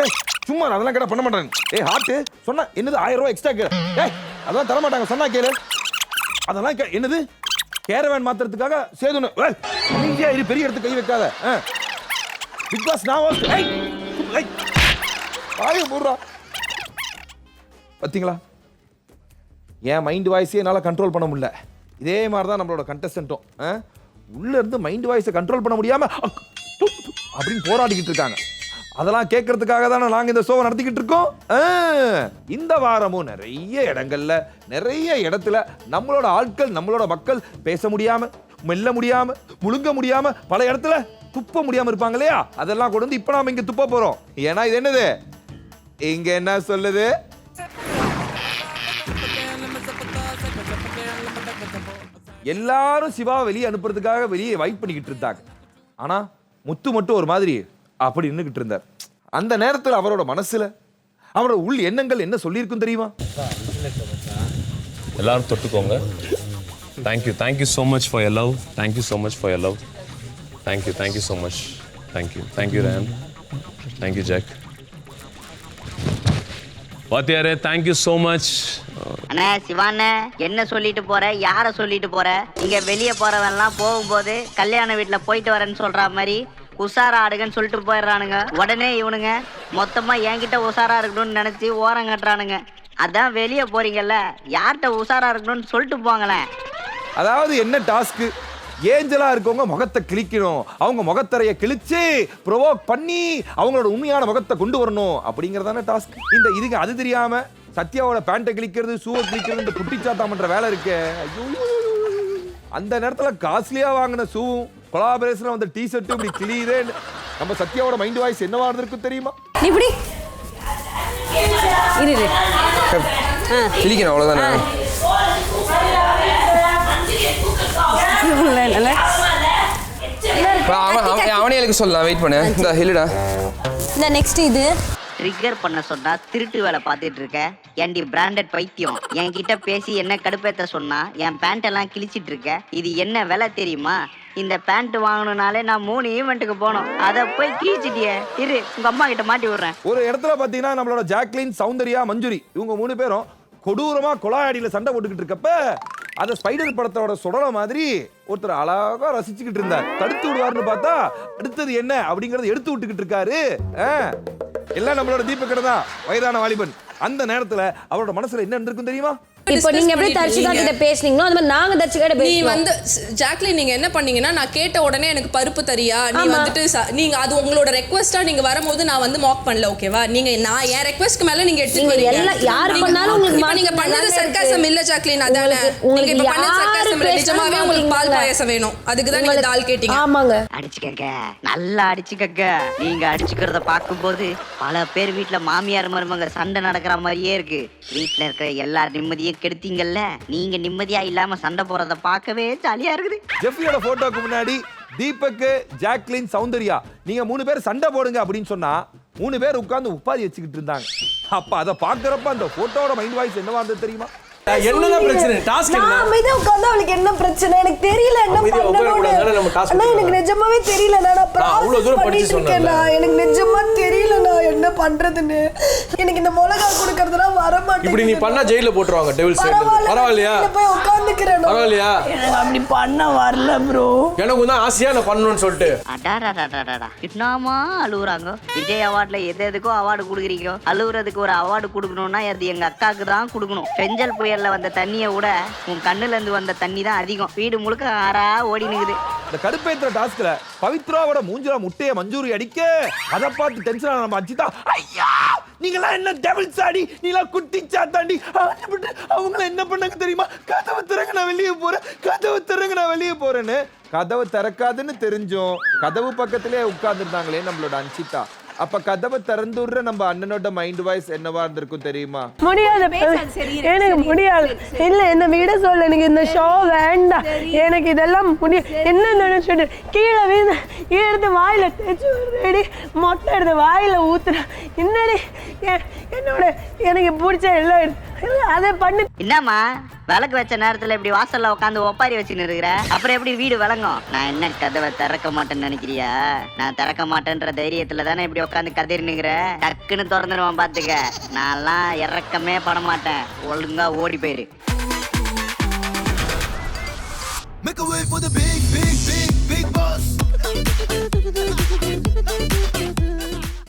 ஏய், சும்மா நான் அதெல்லாம் கேட்டா பண்ண மாட்டேன். ஏய் ஹார்ட் சொன்னா என்னது ஆயிரம் ரூபாய் எக்ஸ்ட்ரா கேளு. ஏய் அதெல்லாம் தர மாட்டாங்க சொன்னா கேளு. அதெல்லாம் கே- என்னது? கேரவேன் மாத்துறதுக்காக சேதுன்னு நீங்க இது பெரிய இடத்துக்கு கை வைக்காத. பிக் பாஸ் நான் host. ஏய் ஏய் வாயை மூடுறா. பாத்தீங்களா? என் மைண்ட் வாய்ஸே என்னால் கண்ட்ரோல் பண்ண முடியல. இதே மாதிரி தான் நம்மளோட கண்டஸ்டண்ட்டும் உள்ள இருந்து மைண்ட் வாய்ஸை கண்ட்ரோல் பண்ண முடியாம அப்படின்னு போராடிக்கிட்டு இருக்காங்க. அதெல்லாம் கேட்கறதுக்காக தானே நாங்கள் இந்த ஷோவை நடத்திக்கிட்டு இருக்கோம்? ஆ, இந்த வாரமும் நிறைய இடங்கள்ல நிறைய இடத்துல நம்மளோட ஆட்கள் நம்மளோட மக்கள் பேச முடியாம மெல்ல முடியாம முழுங்க முடியாம பல இடத்துல துப்ப முடியாம இருப்பாங்க இல்லையா? அதெல்லாம் கொண்டு வந்து இப்போ நாம இங்க துப்ப போறோம். ஏன்னா இது என்னது? இங்க என்ன சொல்லுது? எல்லாரும் சிவா வெளியே அனுப்புறதுக்காக வெளியே வெயிட் பண்ணிக்கிட்டு இருந்தாங்க. ஆனா முத்து மட்டும் ஒரு மாதிரி. அப்படி நின்னுகிட்டு இருந்தார். அந்த நேரத்தில் அவரோட மனசுல அவரோட உள் எண்ணங்கள் என்ன சொல்லியிருக்கும் தெரியுமா? எல்லாரும் தொட்டுக்கோங்க. Thank you thank you so much for your love thank you so much for your love thank you thank you so much thank you thank you ரேன் thank you Jack வாத்தியாரே தேங்க்யூ ஸோ மச் அண்ணே சிவாண்ணே என்ன சொல்லிட்டு போற? யார சொல்லிட்டு போற? இங்க வெளிய போறவன்லாம் போகும்போது கல்யாண வீட்டுல போயிட்டு வரேன்னு சொல்ற மாதிரி உஷாரா ஆடுங்கன்னு சொல்லிட்டு போயிடுறானுங்க. உடனே இவனுங்க மொத்தமா என்கிட்ட உஷாரா இருக்கணும்னு நினைச்சு ஓரம் கட்டுறானுங்க. அதான் வெளியே போறீங்கல்ல யார்கிட்ட உஷாரா இருக்கணும்னு சொல்லிட்டு போங்களேன் அதாவது என்ன டாஸ்க்கு? ஏஞ்சலா இருக்கவங்க முகத்தை கிழிக்கணும். அவங்க முகத்தரைய கிழிச்சு ப்ரொவோக் பண்ணி அவங்களோட உண்மையான முகத்தை கொண்டு வரணும் அப்படிங்கறதான டாஸ்க் இந்த இதுக்கு அது தெரியாம சத்யாவோட பேண்ட்டை கிழிக்கிறது ஷூவை கிழிக்கிறது இந்த குட்டிச்சாத்தா பண்ற வேலை இருக்கு. ஐயோ அந்த நேரத்துல காஸ்ட்லியா வாங்கின ஷூவும் கொலாபரேஷன் வந்த டி ஷர்ட்டும் இப்படி கிழியுதே நம்ம சத்யாவோட மைண்ட் வாய்ஸ் என்னவா இருந்திருக்கும் தெரியுமா? நீ இப்படி. இரு. கிளிக்கணும் அவ்வளோதானே அவன் எனக்கு சொல்லலாம் வெயிட் பண்ணு இந்த இல்லைடா இந்த நெக்ஸ்ட் இது. ட்ரிகர் பண்ண சொன்னா திருட்டு வேலை பார்த்துட்டு இருக்க. ஏன்டி பிராண்டட் பைத்தியம். என்கிட்ட பேசி என்ன கடுப்பேத்த சொன்னா என் பேண்ட் எல்லாம் கிழிச்சிட்டு இருக்க. இது என்ன விலை தெரியுமா? இந்த பேண்ட் வாங்கணும்னாலே நான் மூணு ஈவெண்ட்டுக்கு போனோம் அதை போய் கீச்சிட்டியே இரு உங்க அம்மா கிட்ட மாட்டி விடுறேன். ஒரு இடத்துல பாத்தீங்கன்னா நம்மளோட ஜாக்லின் சௌந்தர்யா மஞ்சுரி இவங்க மூணு பேரும் கொடூரமா கொலாயடியில சண்டை போட்டுக்கிட்டு இருக்கப்ப அந்த ஸ்பைடர் படத்தோட சுடல மாதிரி ஒருத்தர் அழகா ரசிச்சுக்கிட்டு இருந்தார். தடுத்து விடுவார்னு பார்த்தா அடுத்தது என்ன அப்படிங்கறத எடுத்து விட்டுக்கிட்டு இருக்காரு. ஆ. எல்லாம் நம்மளோட தீபக்கிட்ட தான். வயதான வாலிபன். அந்த நேரத்துல அவரோட மனசுல என்ன இருந்திருக்கும் தெரியுமா? இப்போ நீங்க எப்படி தர்ஷிகா கிட்ட பேசுனீங்களோ அது மாதிரி நாங்க தர்ஷிகா கிட்ட நீ வந்து ஜாக்லின் நீங்க என்ன பண்ணீங்கன்னா நான் கேட்ட உடனே எனக்கு பருப்பு தரியா? நீ. வந்துட்டு நீங்க அது உங்களோட ரெக்வெஸ்டா நீங்க வரும்போது நான் வந்து மாக் பண்ணல ஓகேவா நீங்க நான் என் ரெக்வெஸ்ட்க்கு மேல நீங்க எடுத்து எல்லா யார் பண்ணாலும் உங்களுக்கு நீங்க பண்ணது சர்க்காசம். இல்ல ஜாக்லின் அதானே? உங்களுக்கு- இப்ப பண்ணது நிஜமாவே உங்களுக்கு பால்? பாயாசம் வேணும். அதுக்கு தான் நீங்க தால் கேட்டீங்க. ஆமாங்க. அடிச்சுக்கங்க. நல்லா அடிச்சுக்கங்க. நீங்க அடிச்சுக்கிறத பார்க்கும்போது பல பேர் வீட்ல மாமியார் சண்டை நடக்கிற மாதிரியே இருக்கு. வீட்ல இருக்கிற எல்லா நிம்மதியும் கெடுத்தீங்கல்ல? நீங்க நிம்மதியா இல்லாம சண்டை போறத பார்க்கவே ஜாலியா இருக்குது. ஜெஃப்ரியோட போட்டோக்கு முன்னாடி தீபக் ஜாக்லின் சௌந்தர்யா நீங்க மூணு பேர் சண்டை போடுங்க அப்படின்னு சொன்னா மூணு பேர் உட்கார்ந்து உப்பாதி வச்சுக்கிட்டு இருந்தாங்க. அப்ப அதை பாக்குறப்ப அந்த போட்டோட மைண்ட் வாய்ஸ் என்னவா இருந்தது தெரியுமா? என்னதான் பிரச்சனை? டாஸ்க் நான் என்ன அமைதியா உட்கார்ந்தா அவளுக்கு என்ன பிரச்சனை? எனக்கு தெரியல என்ன பண்ணணும்னு. எனக்கு கொடுக்கணும். நிஜமாவே தெரியல. நான் ப்ராசஸ் பண்ணிட்டு இருக்கேன். எனக்கு நிஜமா தெரியல நான் என்ன பண்றதுன்னு. எனக்கு இந்த மிளகா கொடுக்கறதுலாம் வர மாட்டேங்குது இப்படி நீ பண்ணா ஜெயில போட்டுருவாங்க டெவில் சைடுல பரவாயில்ல பரவாயில்லையா? போய் உட்கார்ந்துக்கிறேன் பரவாயில்லையா? எனக்கு அப்படி பண்ண வரல ப்ரோ எனக்கும் தான் ஆசையா நான் பண்ணணும்னு சொல்லிட்டு. அடாடாடாடாடா என்னமா அழுகுறாங்க விஜய் அவார்ட்ல எது எதுக்கோ அவார்டு கொடுக்குறீங்க அழுகுறதுக்கு ஒரு அவார்டு கொடுக்கணும்னா அது எங்க அக்காவுக்கு தான் கொடுக்கணும் பெஞ்சல் புயல்ல வந்த தண்ணியை விட உன் கண்ணுல இருந்து வந்த தண்ணி தான் அதிகம். வீடு முழுக்க ஆறா ஓடி நிக்குது. இந்த கடுப்பேத்துற டாஸ்க்ல பவித்ராவோட மூஞ்சில முட்டைய மஞ்சூரி அடிக்க அதை பார்த்து டென்ஷன் நம்ம அஜிதா ஐயா நீங்களாம் என்ன டெபிள்ஸ் சாடி? நீலாம் குட்டி சாத்தாண்டி. அவங்கள என்ன பண்ணாங்க தெரியுமா? கதவை திறங்க நான் வெளியே போறேன். கதவை திறங்க நான் வெளியே போறேன்னு. கதவை திறக்காதுன்னு தெரிஞ்சும் கதவு பக்கத்திலே உட்கார்ந்துருந்தாங்களே நம்மளோட அன்சிதா அப்ப கதவை திறந்து விடுற நம்ம அண்ணனோட மைண்ட் வாய்ஸ் என்னவா இருந்திருக்கும் தெரியுமா? முடியாது. எனக்கு முடியாது. இல்ல என்ன விட சொல்ல எனக்கு இந்த ஷோ வேண்டாம் எனக்கு இதெல்லாம் முடியும் என்ன நினைச்சிட்டு? கீழே வீழ்ந்து எடுத்து வாயில தேய்ச்சி ரெடி மொட்டை எடுத்து வாயில ஊத்துறேன். என்னடி? என்னோட எனக்கு பிடிச்ச எல்லாம் எடுத்து அதை பண்ணு. என்னம்மா விளக்கு வச்ச நேரத்துல இப்படி வாசல்ல உட்காந்து ஒப்பாரி வச்சுன்னு இருக்கிற? அப்புறம் எப்படி வீடு விளங்கும்? நான் என்ன கதவை திறக்க மாட்டேன்னு நினைக்கிறியா? நான் திறக்க மாட்டேன்ற தைரியத்துல தானே இப்படி உட்காந்து கதிர்னுங்கிற டக்குன்னு திறந்துருவான் பாத்துக்க. நான்லாம் இறக்கமே பண்ண மாட்டேன் ஒழுங்கா ஓடி போயிரு. Make a way for the big, big, big, big boss.